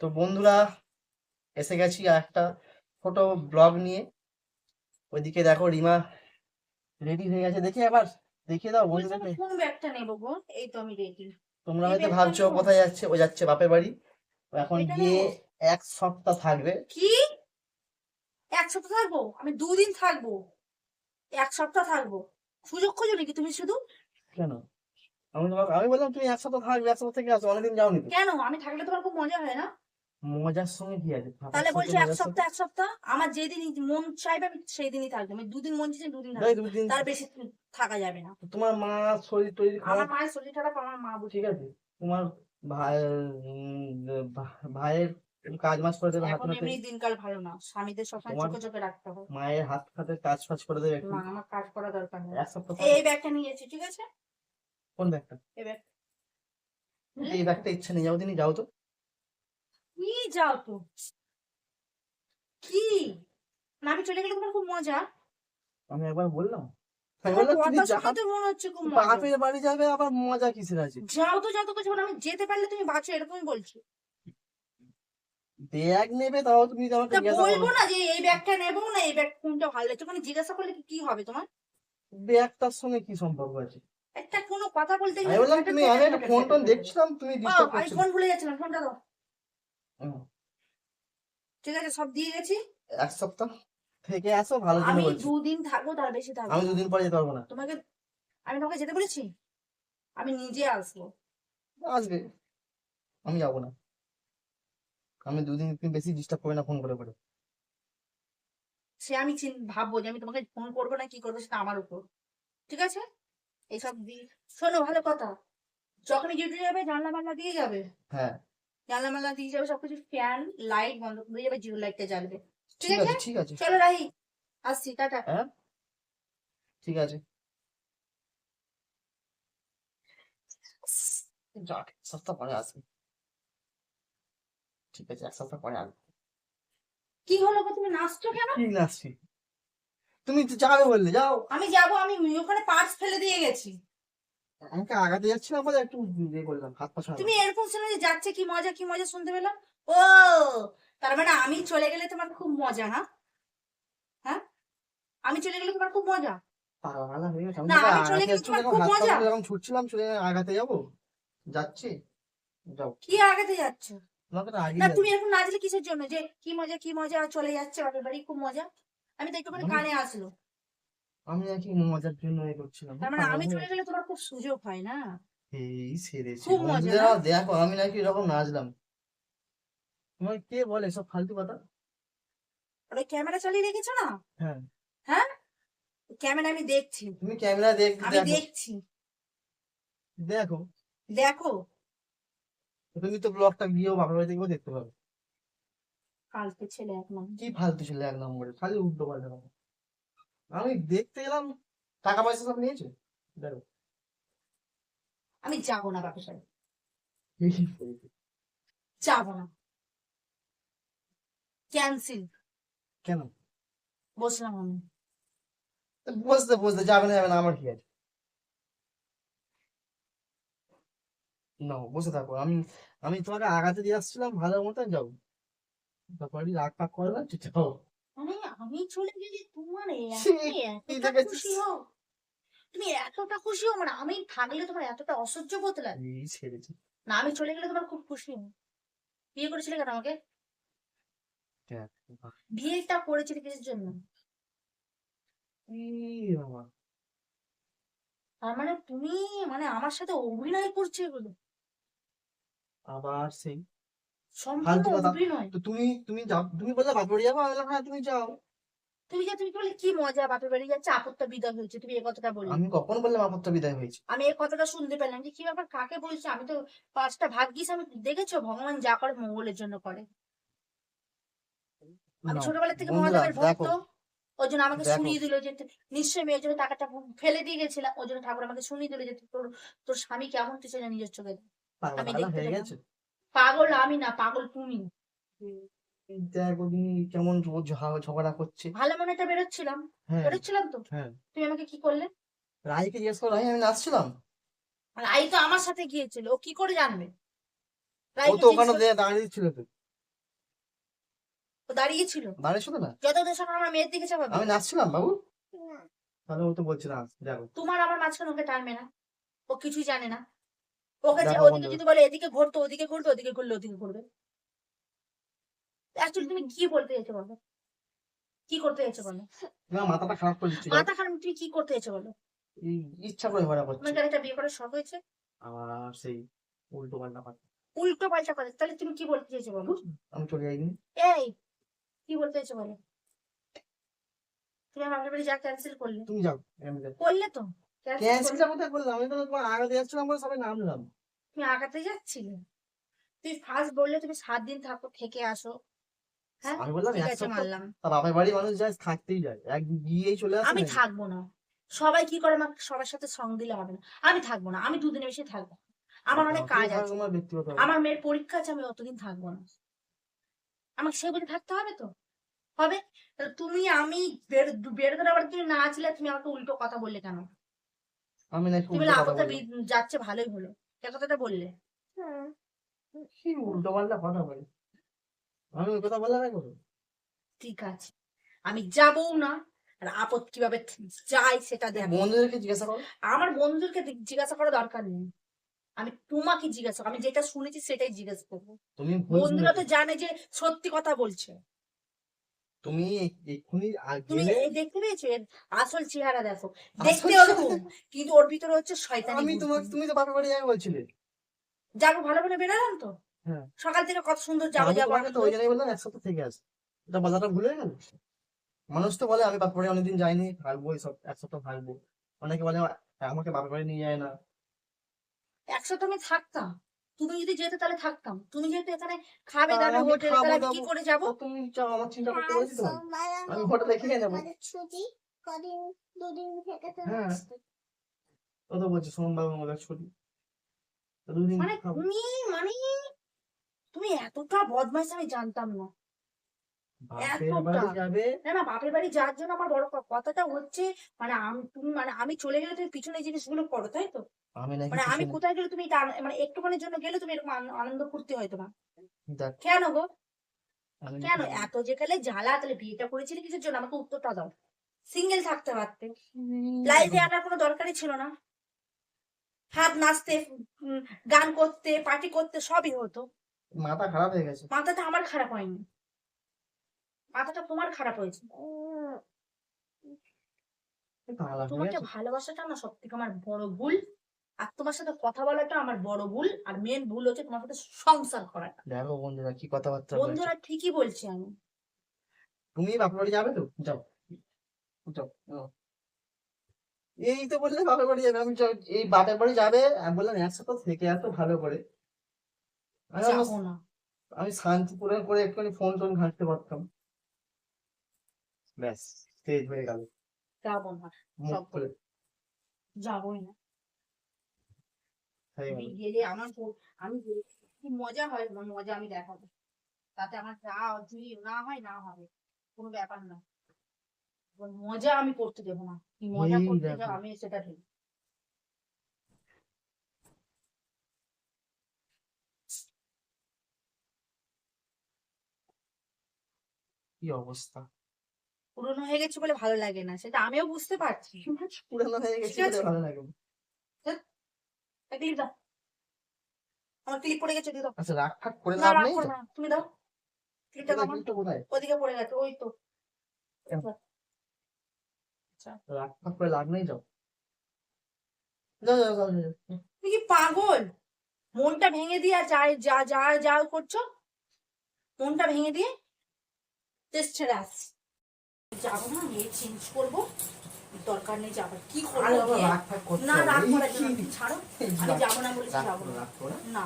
তো বন্ধুরা এসে গেছি আর একটা ফটো ব্লগ নিয়ে। ওইদিকে দেখো রিমা রেডি হয়ে গেছে। দেখি আবার দেখিয়ে দাও বন্ধুদেরকে। কোন ব্যাগটা নেব গো। এই তো আমি রেডি তোমরা হয়তো ভাবছ কোথায় যাচ্ছে ও যাচ্ছে বাপের বাড়ি। ও এখন গিয়ে এক সপ্তাহ থাকবে। কি? এক সপ্তাহ থাকব? আমি দুদিন থাকব। এক সপ্তাহ থাকব। সুযোগ খোঁজো নাকি তুমি শুধু? কেন? আমি আমি বললাম তুমি এক সপ্তাহ থাকবে এক সপ্তাহ থেকে আসো অনেকদিন যাওনি কেন? আমি থাকলে তোমার খুব মজা হয় না? মজার সঙ্গে কি আছে? তাহলে বলছি এক সপ্তাহ এক সপ্তাহ আমার যেদিন মন চাইবে আমি সেই দিনই থাকব। আমি দুদিন মন চাইছে দুদিন থাকব। তার বেশি থাকা যাবে না। তোমার মা শরীর তৈরি আমার মায়ের শরীর খারাপ আমার মা বুঝে ঠিক আছে তোমার ভাই ভাইয়ের কাজ মাস করে দেবে হাত এমনি দিনকাল ভালো না। স্বামীদের সবসময় চোখে চোখে রাখতে হবে। মায়ের হাত হাতে কাজ ফাজ করে দেবে একটু? আমার কাজ করা দরকার নেই। এক সপ্তাহ এই- ব্যাগটা নিয়ে যাচ্ছি ঠিক আছে? কোন ব্যাগটা? এই ব্যাগ এই ব্যাগটা ইচ্ছা নেই যাও দিনই যাও তো। যাও তো। কি? না আমি চলে গেলে তোমার খুব মজা? আমি একবার বললাম। আমি তোমার বললাম তুমি কথা যা শুনে তো হচ্ছে খুব মজা। বাপের বাড়ি যাবে আবার মজা কিসের আছে? যাও তো যাও কিছু আমি যেতে পারলে তুমি বাঁচো এরকমই বলছি। ব্যাগ নেবে তাও তুমি আমাকে বলব না যে এই ব্যাগটা নেব না এই ব্যাগ কোনটা ভালো লাগছে? জিজ্ঞাসা করলে কি- হবে তোমার? ব্যাগটার সঙ্গে কি সম্পর্ক আছে? একটা কোনো কথা বলতে গেলে তুমি আমি একটা ফোন টোন দেখছিলাম তুমি আমি ফোন ভুলে যাচ্ছিলাম ফোনটা দাও। ঠিক আছে সব দিয়ে গেছি। এক সপ্তাহ থেকে আসো ভালো আমি দুদিন থাকব তার বেশি থাকব আমি দুদিন পরে যেতে পারব না। তোমাকে আমি তোমাকে যেতে বলেছি? আমি নিজে আসব। আসবে। আমি যাব না। আমি দুদিন তুমি বেশি ডিস্টার্ব করবে না ফোন করে করে। সে আমি ভাববো যে আমি তোমাকে ফোন করব না কি করব সেটা আমার উপর। ঠিক আছে? এইসব দি- শোনো ভালো কথা। যখনই ডিউটি যাবে জানলা মানলা দিয়ে যাবে। হ্যাঁ। জানলা দিয়ে যাবে সবকিছু ফ্যান লাইট বন্ধ করে যাবে জিরো লাইটটা জ্বালবে। ঠিক আছে? ঠিক আছে। চলো রাহি আসছি টাটা। হ্যাঁ? ঠিক আছে। যাক সপ্তাহ পরে আসবে। ঠিক আছে এক সপ্তাহ পরে আসবে। কি হলো তুমি নাচছো কেন? তুমি তো যাবে বললে যাও। আমি যাব আমি ওখানে পার্স ফেলে দিয়ে গেছি। আমাকে আগাতে যাচ্ছিলাম বলে একটু ইয়ে করলাম হাত পা তুমি এরকম শুনে যে যাচ্ছে কি মজা কি মজা শুনতে পেলাম? ও তার মানে আমি চলে গেলে তোমার খুব মজা না হ্যাঁ? আমি চলে গেলে তোমার খুব মজা? পাগলা হয়ে আমি না, আমি চলে গেলে তোমার খুব মজা। যখন ছুটছিলাম ছুটে আগাতে যাব যাচ্ছি যাও। কি আগাতে যাচ্ছ? তো আগে না তুমি এরকম নাচলে কিসের জন্য? যে কি মজা কি মজা চলে যাচ্ছে বাপের বাড়ি খুব মজা। আমি তো একটুখানি আমি- কানে আসলো। আমি নাকি মজার জন্য এ করছিলাম। তার মানে আমি চলে গেলে তোমার খুব সুযোগ হয় না? এই সেরেছি খুব মজা। না? দেখো আমি নাকি এরকম নাচলাম। তোমাকে কে বলে সব ফালতু কথা? আর ওই ক্যামেরা চালিয়ে রেখেছো না? হ্যাঁ। হ্যাঁ? ক্যামেরা আমি দেখছি। তুমি ক্যামেরা দেখ আমি দেখো। দেখছি। দেখো। দেখো। তুমি তো ব্লগটা গিয়েও বাপের বাড়িতে গিয়েও দেখতে পাবে। কালকে ছেলে এক নম্বর। কি ফালতু ছিল এক নম্বরে? খালি উল্টো পাল্টা কথা। আমি দেখতে গেলাম টাকা পয়সা সব নিয়েছে। দেখো আমি যাব না বাপের বাড়ি। যাব না। ক্যান্সেল কেন? বসলাম আমি। বসতে বসতে যাবে না যাবে না আমার কি আছে? না বসে থাকো। আমি আমি তোমাকে আগাতে দিয়ে আসছিলাম ভালো মতন যাও। তারপরে রাগ পাক করবে মানে আমি চলে গেলে তোমার এতটা খুশি হও। তুমি এতটা খুশি হও মানে আমি থাকলে তোমার এতটা অসহ্য করতে লাগে। না আমি চলে গেলে তোমার খুব খুশি হও বিয়ে করেছিলে কেন আমাকে? বিয়েটা করেছিলে কিসের জন্য? তার মানে তুমি মানে আমার সাথে অভিনয় করছে এগুলো? আবার সেই সম্পূর্ণ। অভিনয়? তো তুমি তুমি যাও তুমি বললে বাপরে যাব? হ্যাঁ তুমি যাও। তুমি যা তুমি বলে কি মজা বাপের বাড়ি যাচ্ছে আপত্তা বিদায় হয়েছে তুমি এই কথাটা বললে। আমি কখন বললাম আপত্তা বিদায় হয়েছে? আমি এই কথাটা শুনতে পেলাম যে কি ব্যাপার কাকে বলছে? আমি তো পাঁচটা ভাগ্যিস আমি দেখেছ ভগবান যা করে মঙ্গলের জন্য করে। আমি ছোটবেলা থেকে মহাদেবের ভক্ত ওই জন্য আমাকে শুনিয়ে দিল যে নিশ্চয়ই মেয়ের জন্য টাকাটা ফেলে দিয়ে গেছিলাম ওই জন্য ঠাকুর আমাকে শুনিয়ে দিল যে তোর তোর স্বামী কেমন তুই সেটা নিজের চোখে আমি পাগলা দেখতে হয়ে পাগল আমি না পাগল তুমি। কেমন রোজ ঝগড়া- করছে। ভালো মনে একটা বেরোচ্ছিলাম। হ্যাঁ। বেরোচ্ছিলাম তো? হ্যাঁ। তুমি আমাকে কি করলে? রাইকে জিজ্ঞেস করো রাই আমি নাচছিলাম। আর আই তো আমার সাথে গিয়েছিল ও কি করে জানবে? ও তো ওখানে দাঁড়িয়ে ছিল তো। ও দাঁড়িয়ে ছিল? দাঁড়িয়ে ছিল না। যত ওদের সঙ্গে আমার মেয়ের দিকে চাপাবে। আমি নাচছিলাম বাবু। তাহলে ও তো বলছে না দেখো তোমার আমার মাঝখানে ওকে টানবে না? ও কিছুই জানে না। ওকে ওদিকে যদি বলে এদিকে ঘুরতো ওদিকে ঘুরতো ওদিকে ঘুরলে ওদিকে ঘুরবে। অ্যাকচুয়ালি তুমি কি বলতে চাইছো বলো? কি করতে চাইছো বলো? না মাথাটা খারাপ করে দিচ্ছি। মাথা খারাপ তুমি কি করতে চাইছো বলো? ইচ্ছা করে ভরা করছে। তোমার একটা বিয়ে করার শখ হয়েছে? আমার সেই উল্টো পাল্টা কথা উল্টো পাল্টা কথা তাহলে তুমি কি বলতে চাইছো বলো? আমি চলে যাইনি। এই কি বলতে চাইছো বলো? তুমি আমার বাড়ি যা ক্যান্সেল করলে। তুমি যাও করলে তো? ক্যান্সেল আমি তো তোমার আগে যাচ্ছিলাম বলে সবাই নামলাম। তুমি আগাতে যাচ্ছিলে? তুই ফার্স্ট বললে তুমি সাত দিন থাকো থেকে আসো। আমি বললাম এক সপ্তাহ বাপের বাড়ি মানুষ যায় থাকতেই যায়। এক গিয়েই চলে আসে আমি থাকব না। সবাই কি করে আমাকে সবার সাথে সং দিলে হবে না? আমি থাকব না আমি দুদিনে বেশি থাকব আমার অনেক কাজ আছে। আমার মেয়ের পরীক্ষা আছে আমি অতদিন থাকব না। আমাকে সে বুঝে থাকতে হবে তো? হবে? তুমি আমি বের- বেরোতে আবার তুমি না ছিলে তুমি আমাকে উল্টো কথা বললে কেন? আমি তুমি লাভটা যাচ্ছে ভালোই হলো। এ কথাটা বললে কি উল্টো পাল্টা কথা বলি? আমি ওই কথা বললাম একবার ঠিক আছে। আমি যাবও না আর আপদ কীভাবে যাই সেটা দেখ। বন্ধুদেরকে জিজ্ঞাসা করো। আমার বন্ধুদেরকে জিজ্ঞাসা করার দরকার নেই। আমি তোমাকে জিজ্ঞাসা আমি যেটা শুনেছি সেটাই জিজ্ঞাসা করব। তুমি বন্ধুরা তো জানে যে সত্যি কথা বলছে। তুমি এ- এক্ষুনি তুমি দেখতে পেয়েছ? এর আসল চেহারা দেখো। দেখতে ওরকম কিন্তু ওর ভিতরে হচ্ছে শয়তানি আমি তোমাকে তুমি তো বাপের বাড়ি যাবে বলছিলে। যাব ভালো করে বেরোলাম তো। সকাল থেকে কত সুন্দর যাব আমি যাব তোমাকে তো ওই জন্যই বললাম এক সপ্তাহ থেকে আস এটা বাজারটা ভুলে গেল? মানুষ তো বলে আমি বাপের বাড়ি অনেকদিন যাইনি থাকব এই সব এক সপ্তাহ থাকব অনেকে বলে আমাকে বাপের বাড়ি নিয়ে যায় না। একসাথে আমি থাকতাম। তুমি যদি যেতে তাহলে থাকতাম। তুমি যেহেতু এখানে খাবে দাবে আমি হোটেলে তাহলে কি করে যাব? তুমি চাও আমার চিন্তা করতে বলছি তো আমি আমি হোটেলে খেয়ে নেব ছুটি কদিন দুদিন থেকে তো হ্যাঁ। ও তো বলছে সোমবার মঙ্গলবার ছুটি তো দুদিন মানে তুমি মানে তুমি এতটা বদমাইশ আমি জানতাম না। বাপের বাড়ি না না বাপের বাড়ি যাওয়ার জন্য আমার বড় কথাটা হচ্ছে মানে তুমি মানে আমি চলে গেলে তুমি পিছনে জিনিসগুলো করো তাই তো? মানে আমি কোথায় গেলে তুমি মানে একটুখানির জন্য গেলে তুমি এরকম আনন্দ ফুর্তি হয়তো না দেখ। কেন গো? কেন? এত যেখানে জ্বালা তাহলে বিয়েটা করেছিলে কিসের জন্য? আমাকে উত্তরটা দাও। সিঙ্গেল থাকতে পারতে। লাইফে আনার কোনো দরকারই ছিল না। হাত নাচতে গান করতে পার্টি করতে সবই হতো। মাথা খারাপ হয়ে গেছে। মাথাটা আমার খারাপ হয়নি। মাথাটা তোমার খারাপ হয়েছে। তোমাকে ভালোবাসাটা না সব থেকে আমার বড় ভুল। আর তোমার সাথে কথা বলাটা আমার বড় ভুল। আর মেন ভুল হচ্ছে তোমার সাথে সংসার করাটা। দেখো বন্ধুরা কি কথাবার্তা বন্ধুরা ঠিকই বলছি আমি। তুমি বাপের বাড়ি যাবে তো? যাও। যাও। এই তো বললে বাপের বাড়ি যাবে। আমি এই বাপের বাড়ি যাবে। আমি বললাম একসাথে থেকে এত ভালো করে। আমি যাব আমার- না। আমি শান্তিপুরে করে একটুখানি ফোন টোন ঘাঁটতে পারতাম। ব্যাস স্টেজ হয়ে গেল। যাব না যাবোই না। গেলে। আমার আমি কি মজা হয় মজা আমি দেখাবো। তাতে আমার যা যদি না হয় না হবে। কোনো ব্যাপার না। মজা আমি করতে দেবো না। কি মজা করতে দেখো। আমি সেটা ঠিক কি অবস্থা? পুরনো হয়ে গেছে বলে ভালো লাগে না সেটা আমিও বুঝতে পারছি। পুরানো হয়ে গেছে বলে ভালো লাগে ক্লিপ আমার ক্লিপ পড়ে গেছে দিয়ে দাও। আচ্ছা রাগ ফাগ করে না লাভ নেই করো তো? না তুমি দাও। ক্লিপটা দাও আমার। কোথায়? ওদিকে পড়ে গেছে ওই তো। রাগ ফাগ করে লাভ নেই যাও যাও যাও যাও যাও, যাও। তুমি কি পাগল? মনটা ভেঙে দিয়ে আর যা যা যা করছ? মনটা ভেঙে দিয়ে টেস্ট ছেড়ে আসছি যাব না চেঞ্জ করব। দরকার নেই যাবার কি করব করতে না রাগ ছাড়ো। আমি যাব না রাগ যাব না।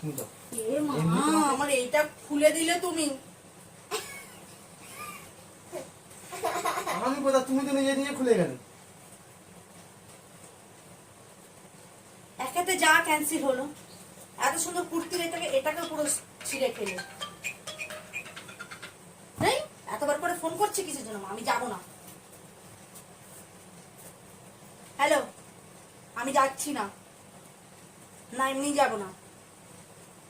তুমি যাও। এ মা আমার এইটা খুলে দিলে তুমি। আমি কোথা তুমি তো নিজে নিজে খুলে গেলে। একাতে যা ক্যান্সেল হলো। এত সুন্দর কুর্তির এটাকে এটাকে পুরো ছিঁড়ে খেলে এতবার করে ফোন করছে কিসের জন্য আমি যাব না। হ্যালো আমি যাচ্ছি না। না এমনি যাব না।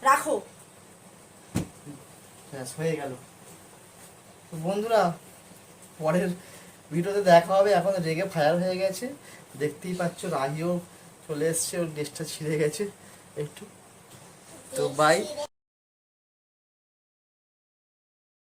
রাখো। ব্যাস হয়ে গেল। তো বন্ধুরা পরের ভিডিওতে দেখা হবে। এখন রেগে ফায়ার হয়ে গেছে। দেখতেই পাচ্ছ রাহিও চলে এসছে ওর ড্রেসটা ছিঁড়ে গেছে। একটু। তো বাই